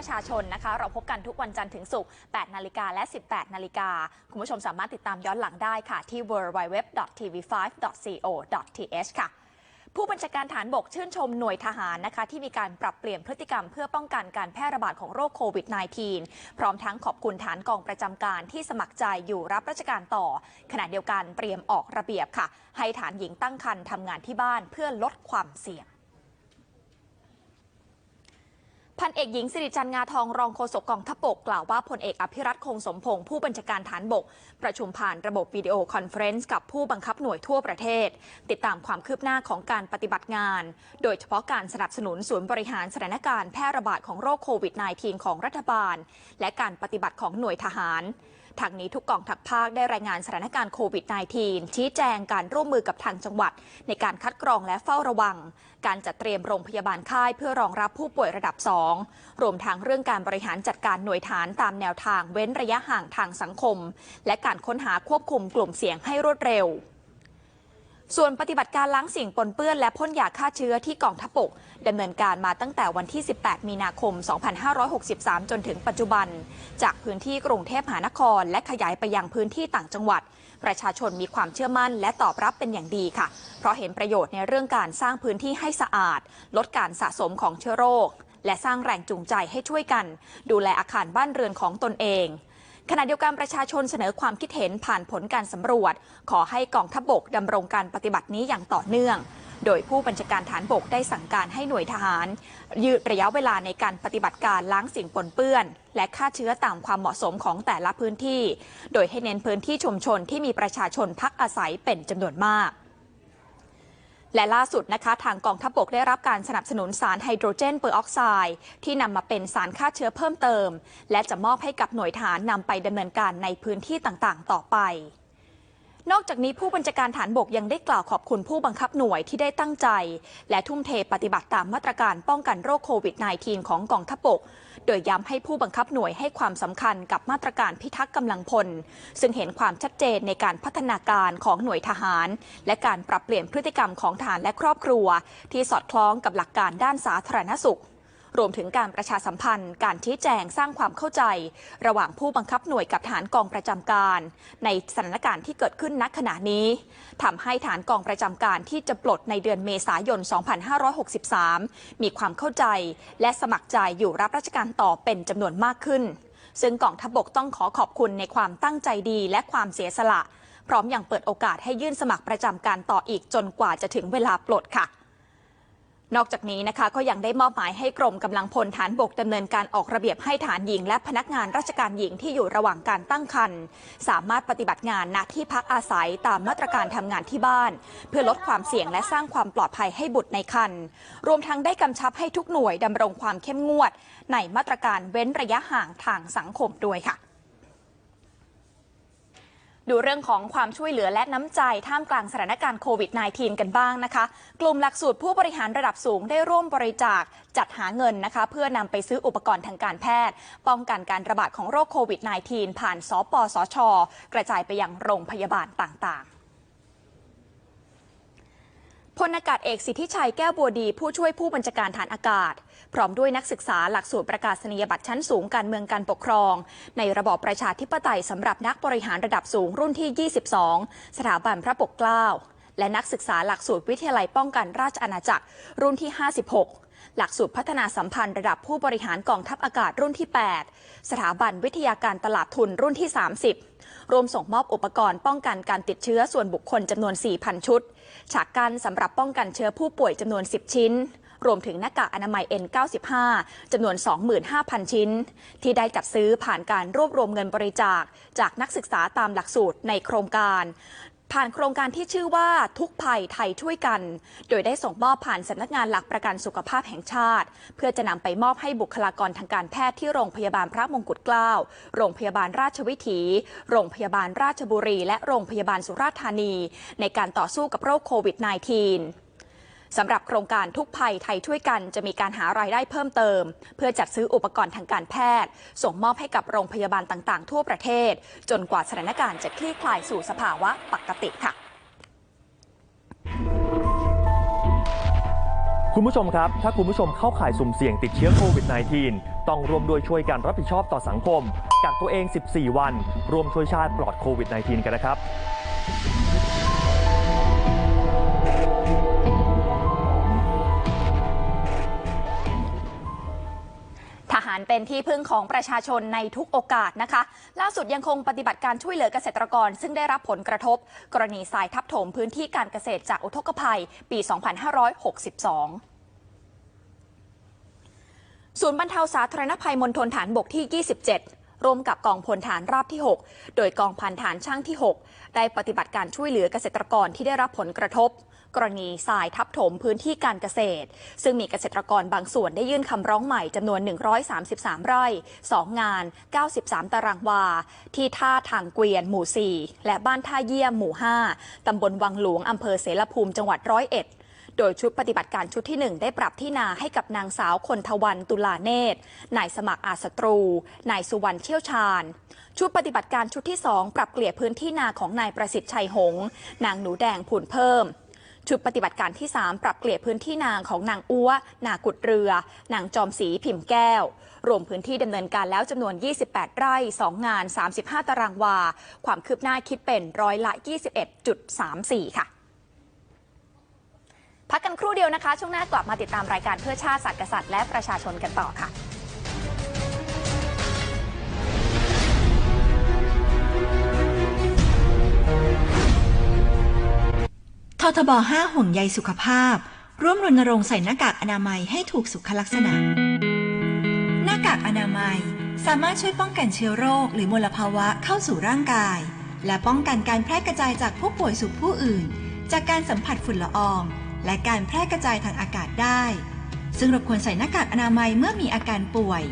ประชาชนนะคะ เราพบกันทุกวันจันทร์ถึงศุกร์ 8 นาฬิกาและ 18 นาฬิกา คุณผู้ชมสามารถติดตามย้อนหลังได้ค่ะ ที่ www.tv5.co.th ค่ะผู้บัญชาการฐานบกชื่นชมหน่วยทหารนะคะ ที่มีการปรับเปลี่ยนพฤติกรรมเพื่อป้องกันการแพร่ระบาดของโรคโควิด -19 พร้อมทั้งขอบคุณฐานกองประจำการที่สมัครใจอยู่รับราชการต่อ ขณะเดียวกันเตรียมออกระเบียบค่ะ ให้ฐานหญิงตั้งครรภ์ทำงานที่บ้านเพื่อลดความเสี่ยง พันเอกหญิงสิริจันงาทองรองโฆษกกองทัพบกกล่าวว่าพลเอกอภิรัตคงสมพงศ์ผู้บัญชาการฐานบก ประชุมผ่านระบบวิดีโอคอนเฟรนซ์กับผู้บังคับหน่วยทั่วประเทศ ติดตามความคืบหน้าของการปฏิบัติงาน โดยเฉพาะการสนับสนุนศูนย์บริหารสถานการณ์แพร่ระบาดของโรคโควิด -19 ของรัฐบาล และการปฏิบัติของหน่วยทหาร ทางนี้ทุกกองทัพภาคได้รายงานสถานการณ์โควิด -19 ชี้แจงการร่วมมือกับทางจังหวัด ในการคัดกรองและเฝ้าระวัง การจัดเตรียมโรงพยาบาลค่ายเพื่อรองรับผู้ป่วยระดับ 2 รวมทั้งเรื่องการบริหารจัดการหน่วยฐานตามแนวทางเว้นระยะห่างทางสังคม และการค้นหาควบคุมกลุ่มเสี่ยงให้รวดเร็ว ส่วนปฏิบัติการล้างสิ่งปนเปื้อนและพ่นยาฆ่าเชื้อที่กองทัพบกดำเนินการมาตั้งแต่วันที่ 18 มีนาคม 2563 จนถึงปัจจุบัน จากพื้นที่กรุงเทพมหานคร และขยายไปยังพื้นที่ต่างจังหวัด ประชาชนมีความเชื่อมั่นและตอบรับเป็นอย่างดีค่ะ เพราะเห็นประโยชน์ในเรื่องการสร้างพื้นที่ให้สะอาด ลดการสะสมของเชื้อโรค และสร้างแรงจูงใจให้ช่วยกัน ดูแลอาคารบ้านเรือนของตนเอง ขณะเดียวกันประชาชนเสนอความคิดเห็นผ่านผลการสำรวจ ขอให้กองทัพบกดำรงการปฏิบัตินี้อย่างต่อเนื่อง โดยผู้บัญชาการฐานบกได้สั่งการให้หน่วยทหาร ยืดระยะเวลาในการปฏิบัติการล้างสิ่งปนเปื้อน และฆ่าเชื้อตามความเหมาะสมของแต่ละพื้นที่ โดยให้เน้นพื้นที่ชุมชนที่มีประชาชนพักอาศัยเป็นจำนวนมาก และล่าสุดนะคะทางกองทัพบกได้รับการสนับสนุนสารไฮโดรเจนเปอร์ออกไซด์ที่นำมาเป็นสารฆ่าเชื้อเพิ่มเติม และจะมอบให้กับหน่วยฐานนำไปดำเนินการในพื้นที่ต่างๆ ต่อไป นอกจากนี้ผู้บัญชาการฐานบกยังได้กล่าวขอบคุณผู้บังคับหน่วยที่ได้ตั้งใจ และทุ่มเทปฏิบัติตามมาตรการป้องกันโรคโควิด -19 ของกองทัพบก โดยย้ำให้ผู้บังคับหน่วยให้ความสำคัญกับมาตรการพิทักษ์กำลังพล ซึ่งเห็นความชัดเจนในการพัฒนาการของหน่วยทหาร และการปรับเปลี่ยนพฤติกรรมของทหารและครอบครัว ที่สอดคล้องกับหลักการด้านสาธารณสุข รวมถึงการประชาสัมพันธ์ การชี้แจงสร้างความเข้าใจ ระหว่างผู้บังคับหน่วยกับฐานกองประจำการ ในสถานการณ์ที่เกิดขึ้นณขณะนี้ทำให้ฐานกองประจำการที่จะปลดในเดือนเมษายน 2563 มีความเข้าใจ และสมัครใจอยู่รับราชการต่อเป็นจำนวนมากขึ้น ซึ่งกองทัพบกต้องขอขอบคุณในความตั้งใจดีและความเสียสละ พร้อมอย่างเปิดโอกาสให้ยื่นสมัครประจำการต่ออีกจนกว่าจะถึงเวลาปลดค่ะ นอกจากนี้นะคะก็ยังได้มอบหมายให้กรมกำลังพลฐานบกดำเนินการออกระเบียบให้ฐานหญิง และพนักงานราชการหญิงที่อยู่ระหว่างการตั้งครรภ์สามารถปฏิบัติงานณที่พักอาศัยตามมาตรการทำงานที่บ้าน เพื่อลดความเสี่ยงและสร้างความปลอดภัยให้บุตรในครรภ์รวมทั้งได้กำชับให้ทุกหน่วยดำรงความเข้มงวด ในมาตรการเว้นระยะห่างทางสังคมด้วยค่ะ ดูเรื่องของความช่วยเหลือและน้ำใจท่ามกลางสถานการณ์โควิด -19 กันบ้างนะคะ กลุ่มหลักสูตรผู้บริหารระดับสูงได้ร่วมบริจาคจัดหาเงินนะคะ เพื่อนำไปซื้ออุปกรณ์ทางการแพทย์ ป้องกันการระบาดของโรคโควิด -19 ผ่านสปสช กระจายไปยังโรงพยาบาลต่างๆ พลอากาศเอกสิทธิชัยแก้วบัวดี ผู้ช่วยผู้บัญชาการฐานอากาศ พร้อมด้วยนักศึกษาหลักสูตรประกาศนียบัตรชั้นสูงการเมืองการปกครอง ในระบอบประชาธิปไตยสำหรับนักบริหารระดับสูงรุ่นที่ 22 สถาบันพระปกเกล้า และนักศึกษาหลักสูตรวิทยาลัยป้องกันราชอาณาจักรรุ่นที่ 56 หลักสูตรพัฒนาสัมพันธ์ระดับผู้บริหารกองทัพอากาศรุ่นที่ 8 สถาบันวิทยาการตลาดทุนรุ่นที่ 30 รวมส่งมอบอุปกรณ์ป้องกันการติดเชื้อส่วนบุคคลจำนวน 4,000 ชุด ฉากกันสำหรับป้องกันเชื้อผู้ป่วยจำนวน 10 ชิ้น รวมถึงหน้ากากอนามัย N95 จำนวน 25,000 ชิ้น ที่ได้จัดซื้อผ่านการรวบรวมเงินบริจาคจากนักศึกษาตามหลักสูตรในโครงการ ผ่านโครงการที่ชื่อว่าทุกภัยไทยช่วยกัน โดยได้ส่งมอบผ่านสำนักงานหลักประกันสุขภาพแห่งชาติ เพื่อจะนำไปมอบให้บุคลากรทางการแพทย์ที่โรงพยาบาลพระมงกุฎเกล้า โรงพยาบาลราชวิถี โรงพยาบาลราชบุรี และโรงพยาบาลสุราษฎร์ธานี ในการต่อสู้กับโรคโควิด -19 สำหรับโครงการทุกภัยไทยช่วยกันจะมีการหารายได้เพิ่มเติม เพื่อจัดซื้ออุปกรณ์ทางการแพทย์ ส่งมอบให้กับโรงพยาบาลต่างๆ ทั่วประเทศ จนกว่าสถานการณ์จะคลี่คลายสู่สภาวะปกติค่ะคุณผู้ชมครับ ถ้าคุณผู้ชมเข้าข่ายสุ่มเสี่ยงติดเชื้อโควิด -19 ต้องร่วมด้วยช่วยกันรับผิดชอบต่อสังคมกักตัวเอง 14 วันรวมช่วยชาติปลอดโควิด -19 กันนะครับ เป็นที่พึ่งของประชาชนในทุกโอกาสนะคะ ล่าสุดยังคงปฏิบัติการช่วยเหลือเกษตรกร ซึ่งได้รับผลกระทบ กรณีทรายทับถมพื้นที่การเกษตรจากอุทกภัย ปี 2562ศูนย์บรรเทาสาธารณภัยมณฑลฐานบกที่ 27 ร่วมกับกองพลฐานราบที่ 6 โดยกองพันฐานช่างที่ 6 ได้ปฏิบัติการช่วยเหลือเกษตรกรที่ได้รับผลกระทบ กรณีทรายทับถมพื้นที่การเกษตร ซึ่งมีเกษตรกรบางส่วนได้ยื่นคำร้องใหม่จำนวน 133 ไร่ 2 งาน 93 ตารางวา ที่ท่าทางเกวียนหมู่ 4 และบ้านท่าเยี่ยมหมู่ 5 ตำบลวังหลวงอำเภอเสรภูมิจังหวัดร้อยเอ็ดโดยชุดปฏิบัติการชุดที่ 1 ได้ปรับที่นาให้กับนางสาวคนทวันตุลาเนตร นายสมัครอาสตรู นายสุวรรณเชี่ยวชาญ ชุดปฏิบัติการชุดที่ 2 ปรับเกลี่ยพื้นที่นาของนายประสิทธิ์ชัยหง นางหนูแดงผุนเพิ่ม ชุดปฏิบัติการที่ 3 ปรับเกลี่ยพื้นที่นางของนางอ้วนากุดเรือ นางจอมศรีพิมพ์แก้ว รวมพื้นที่ดำเนินการแล้วจำนวน 28 ไร่ 2 งาน 35 ตารางวา ความคืบหน้าคิดเป็นร้อยละ 21.34 ค่ะพักกันครู่เดียวนะคะ ช่วงหน้ากลับมาติดตามรายการเพื่อชาติศาสตร์กษัตริย์และประชาชนกันต่อค่ะ ททบ 5 ห่วงใยสุขภาพ ร่วมรณรงค์ใส่หน้ากากอนามัยให้ถูกสุขลักษณะ หน้ากากอนามัยสามารถช่วยป้องกันเชื้อโรคหรือมลภาวะเข้าสู่ร่างกาย และป้องกันการแพร่กระจายจากผู้ป่วยสู่ผู้อื่น จากการสัมผัสฝุ่นละออง และการแพร่กระจายทางอากาศได้ ซึ่งเราควรใส่หน้ากากอนามัยเมื่อมีอาการป่วย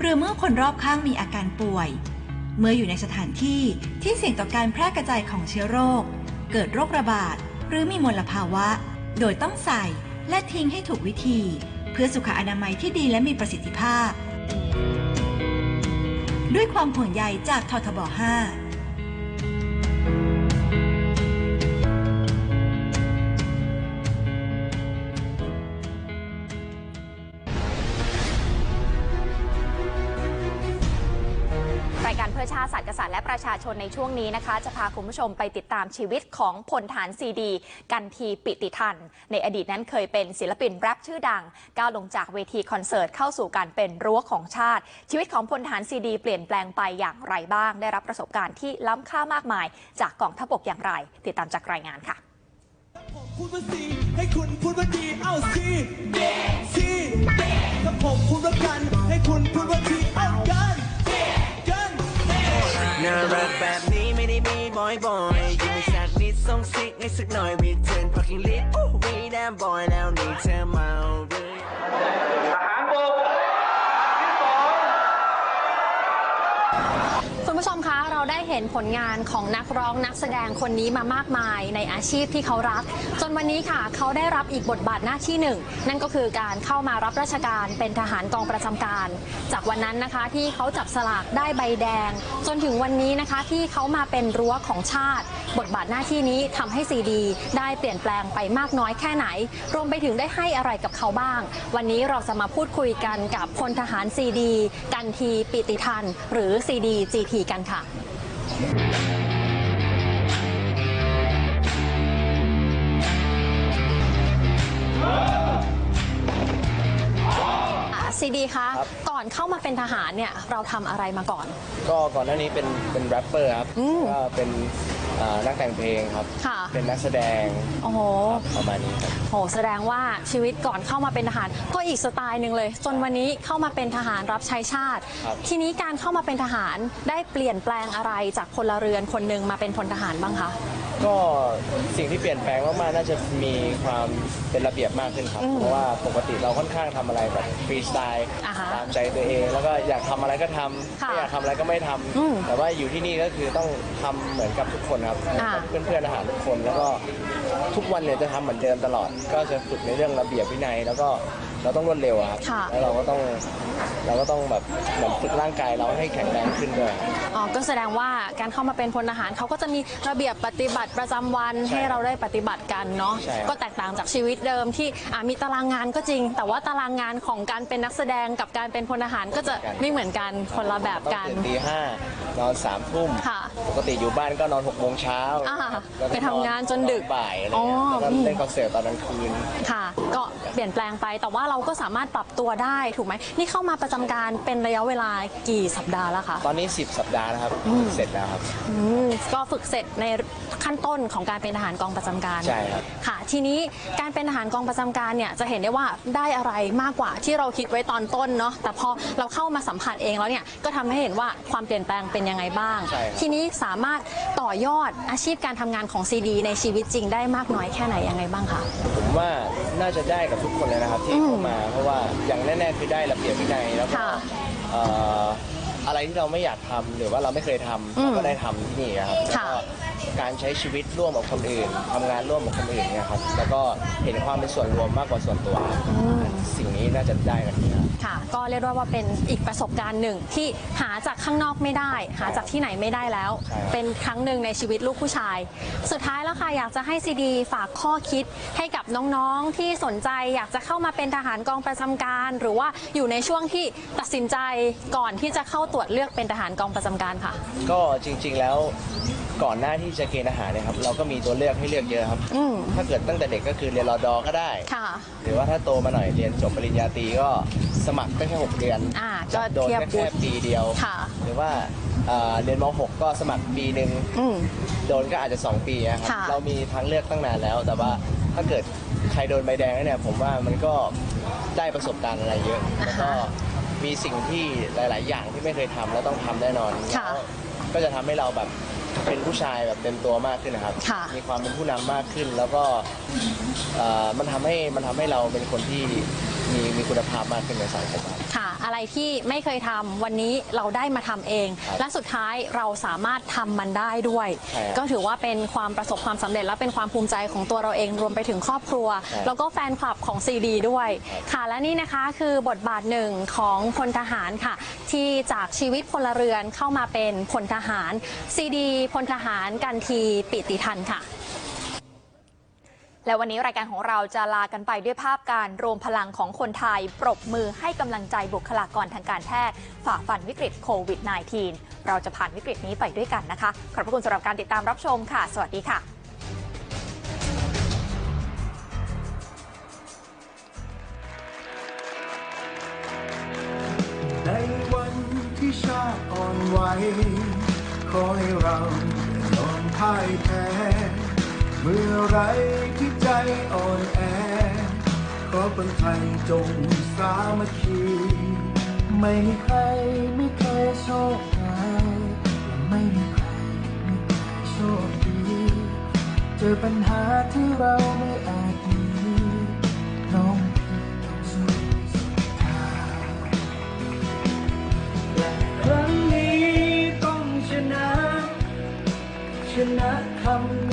หรือเมื่อคนรอบข้างมีอาการป่วย เมื่ออยู่ในสถานที่ที่เสี่ยงต่อการแพร่กระจายของเชื้อโรค เกิดโรคระบาด หรือมีมลภาวะ โดยต้องใส่และทิ้งให้ถูกวิธี เพื่อสุขอนามัยที่ดีและมีประสิทธิภาพ ด้วยความห่วงใยจากททบ 5 ศาสตร์กษัตริย์และประชาชนในช่วงนี้นะคะ จะพาคุณผู้ชมไปติดตามชีวิตของพลฐานซีดี กันทีปิติทัน ในอดีตนั้นเคยเป็นศิลปินแรปชื่อดัง ก้าวลงจากเวทีคอนเสิร์ตเข้าสู่การเป็นรั้วของชาติ ชีวิตของพลฐานซีดี เปลี่ยนแปลงไปอย่างไรบ้าง ได้รับประสบการณ์ที่ล้ำค่ามากมาย จากกองทัพบกอย่างไร ติดตามจากรายงานค่ะพูดว่าซีให้คุณพูดว่าดีเอาซีเดซีถ้าผมพูดว่ากัน ให้คุณพูดว่าทีเอากัน น่ารักแบบนี้ไม่ได้มีบ่อยๆยิ้มสักนิดส่งซิกให้สักหน่อย return Parking lit อู้วีแดมบอยแล้วนี่เธอมาหรือ คุณผู้ชมคะ เราได้เห็น ผลงานของนักร้องนักแสดงคนนี้มามากมายในอาชีพที่เขารัก จนวันนี้ค่ะ เขาได้รับอีกบทบาทหน้าที่หนึ่ง นั่นก็คือการเข้ามารับราชการเป็นทหารกองประจำการ จากวันนั้นนะคะที่เขาจับสลากได้ใบแดง จนถึงวันนี้นะคะที่เขามาเป็นรั้วของชาติ บทบาทหน้าที่นี้ทำให้ซีดี ได้เปลี่ยนแปลงไปมากน้อยแค่ไหน รวมไปถึงได้ให้อะไรกับเขาบ้าง วันนี้เราจะมาพูดคุยกันกับพลทหารซีดี กันทีปิติทัน หรือซีดีจีทีกันค่ะ ซีดีคะก่อนเข้ามาเป็นทหารเนี่ยเราทำอะไรมาก่อน ก็ก่อนหน้านี้เป็นเป็นแรปเปอร์ครับอืม ก็เป็น อ่านักแต่งเพลงครับ ค่ะ เป็นนักแสดงโอ้โห ครับประมาณนี้ครับ โห แสดงว่าชีวิตก่อนเข้ามาเป็นทหาร ก็อีกสไตล์หนึ่งเลย จนวันนี้เข้ามาเป็นทหารรับใช้ชาติ ครับ ทีนี้การเข้ามาเป็นทหารได้เปลี่ยนแปลงอะไรจากพลเรือนคนหนึ่งมาเป็นพลทหารบ้างคะ ก็สิ่งที่เปลี่ยนแปลงมากๆน่าจะมีความเป็นระเบียบมากขึ้นครับ อืมเพราะว่าปกติเราค่อนข้างทำอะไรแบบฟรีสไตล์อ่าฮะตามใจตัวเอง แล้วก็อยากทำอะไรก็ทำค่ะไม่อยากทำอะไรก็ไม่ทำอืม แต่ว่าอยู่ที่นี่ก็คือต้องทำเหมือนกับทุกคนครับอ่า เพื่อนๆอาหารทุกคนแล้วก็ทุกวันเนี่ยจะทำเหมือนเดิมตลอด ก็จะฝึกในเรื่องระเบียบวินัย แล้วก็ เราต้องรวดเร็วอะครับค่ะ แล้วเราก็ต้องเราก็ต้องแบบเหมือนฝึกร่างกายเราให้แข็งแรงขึ้นด้วยอ๋อก็แสดงว่าการเข้ามาเป็นพลทหารเขาก็จะมีระเบียบปฏิบัติประจำวันใช่ให้เราได้ปฏิบัติกันเนาะใช่ครับ ก็แตกต่างจากชีวิตเดิมที่อะมีตารางงานก็จริง แต่ว่าตารางงานของการเป็นนักแสดงกับการเป็นพลทหารก็จะไม่เหมือนกันคนละแบบต้องกันตื่นตีห้านอนสามทุ่มค่ะปกติอยู่บ้านก็นอนหกโมงเช้าอ่าแล้วก็ไปทำงานจนดึกบ่ายอะไรอ๋อเงี้ยแล้วก็อืมเล่นคอนเสิร์ตตอนกลางคืน ค่ะ ก็เปลี่ยนแปลงไปแต่ว่าเราก็สามารถปรับตัวได้ถูกไหมนี่เข้ามาประจำการเป็นระยะเวลากี่สัปดาห์แล้วคะ ตอนนี้ 10 สัปดาห์นะครับเสร็จแล้วครับ อืมก็ฝึกเสร็จในขั้นต้นของการเป็นทหารกองประจำการใช่ครับ ค่ะ ทีนี้การเป็นทหารกองประจำการเนี่ยจะเห็นได้ว่าได้อะไรมากกว่าที่เราคิดไว้ตอนต้นเนาะแต่พอเราเข้ามาสัมผัสเองแล้วเนี่ยก็ทำให้เห็นว่าความเปลี่ยนแปลงเป็นยังไงบ้าง ใช่ครับ ทีนี้สามารถต่อยอดอาชีพการทำงานของซีดีในชีวิตจริงได้มากน้อยแค่ไหนยังไงบ้างคะ ผมว่าน่าจะได้กับทุกคนเลยนะครับ ที่อืม เข้ามา เพราะว่าอย่างแน่ๆคือได้ระเบียบวินัยแล้วก็ค่ะ เอ่ออะไรที่เราไม่อยากทำหรือว่าเราไม่เคยทำอืมเราก็ได้ทำที่นี่ครับแล้วค่ะก็ การใช้ชีวิตร่วมกับคนอื่นทำงานร่วมกับคนอื่นเนี่ยครับแล้วก็เห็นความเป็นส่วนรวมมากกว่าส่วนตัว สิ่งนี้น่าจะได้กันนี้ครับ ค่ะ ก็เรียกได้ว่าเป็นอีกประสบการณ์หนึ่งที่หาจากข้างนอกไม่ได้ หาจากที่ไหนไม่ได้แล้ว ใช่ครับ เป็นครั้งหนึ่งในชีวิตลูกผู้ชาย สุดท้ายแล้วค่ะ อยากจะให้ซีดีฝากข้อคิดให้กับน้องๆที่สนใจ อยากจะเข้ามาเป็นทหารกองประจำการ หรือว่าอยู่ในช่วงที่ตัดสินใจก่อนที่จะเข้าตรวจเลือกเป็นทหารกองประจำการค่ะ ก็จริงๆแล้ว ก่อนหน้าที่จะเกณฑ์อาหารเนี่ยครับเราก็มีตัวเลือกให้เลือกเยอะครับ อืมถ้าเกิดตั้งแต่เด็กก็คือเรียนรอดอก็ได้ ค่ะ หรือว่าถ้าโตมาหน่อยเรียนจบปริญญาตรีก็สมัครได้แค่ 6 เดือนอ่าก็โดนเทียบแค่วุแค่ฒิ ปีเดียว ค่ะ หรือว่าเอ่อเรียนม .6 ก็สมัครปีหนึ่งอืม โดนก็อาจจะ 2 ปีนะครับค่ะ เรามีทางเลือกตั้งนานแล้ว แต่ว่าถ้าเกิดใครโดนใบแดงแล้วเนี่ยผมว่ามันก็ได้ประสบการณ์อะไรเยอะแล้วก็มีสิ่งที่หลาย ๆ อย่างที่ไม่เคยทำแล้วต้องทำแน่นอนค่ะ แล้วก็จะทำให้เราแบบ เป็นผู้ชายแบบเต็มตัวมากขึ้นนะครับ ค่ะ มีความเป็นผู้นำมากขึ้น แล้วก็เอ่อมันทำให้มันทำให้เราเป็นคนที่ มีมีคุณภาพมากขึ้นในสังคมครับ ค่ะ อะไรที่ไม่เคยทำวันนี้เราได้มาทำเอง ครับและสุดท้ายเราสามารถทำมันได้ด้วย ใช่ครับก็ถือว่าเป็นความประสบความสำเร็จและเป็นความภูมิใจของตัวเราเองรวมไปถึงครอบครัวใช่แล้วก็แฟนคลับของซีดีด้วยครับค่ะ และนี่นะคะคือบทบาทหนึ่งของพลทหารค่ะ ที่จากชีวิตพลเรือนเข้ามาเป็นพลทหารซีดีพลทหารกันทีปิติทันค่ะ และวันนี้รายการของเราจะลากันไปด้วยภาพการรวมพลังของคนไทย ปรบมือให้กำลังใจบุคลากรทางการแพทย์ฝ่าฟันวิกฤตโควิด -19 เราจะผ่านวิกฤตนี้ไปด้วยกันนะคะ ขอบพระคุณสำหรับการติดตามรับชมค่ะ สวัสดีค่ะในวันที่ชาติอ่อนไหวขอให้เรายอมพ่ายแพ้ เมื่อไรที่ ใจอ่อนแอ ขอคนไทยจงสามัคคี ไม่มีใครไม่เคยโชคร้ายและไม่มีใครไม่เคยโชคดี เจอปัญหาที่เราไม่อาจหนีน้องต้องสู้สุดทางและครั้งนี้ต้องชนะ ชนะคำ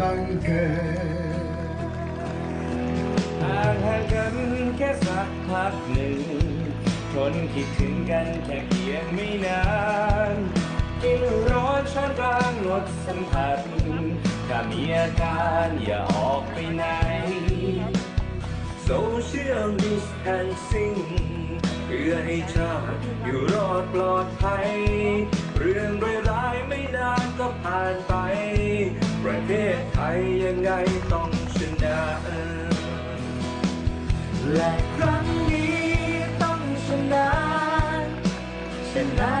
บังเกิดห่างห่างกันแค่สักพักหนึ่งทนคิดถึงกันแค่เพียงไม่นานกินร้อนช้อนกลางลดสัมผัสถ้ามีอาการอย่าออกไปไหน Social distancing เพื่อให้ชาติอยู่รอดปลอดภัย เรื่องร้ายๆไม่นานก็ผ่านไป ประเทศไทยยังไงต้องชนะและครั้งนี้ต้องชนะชนะ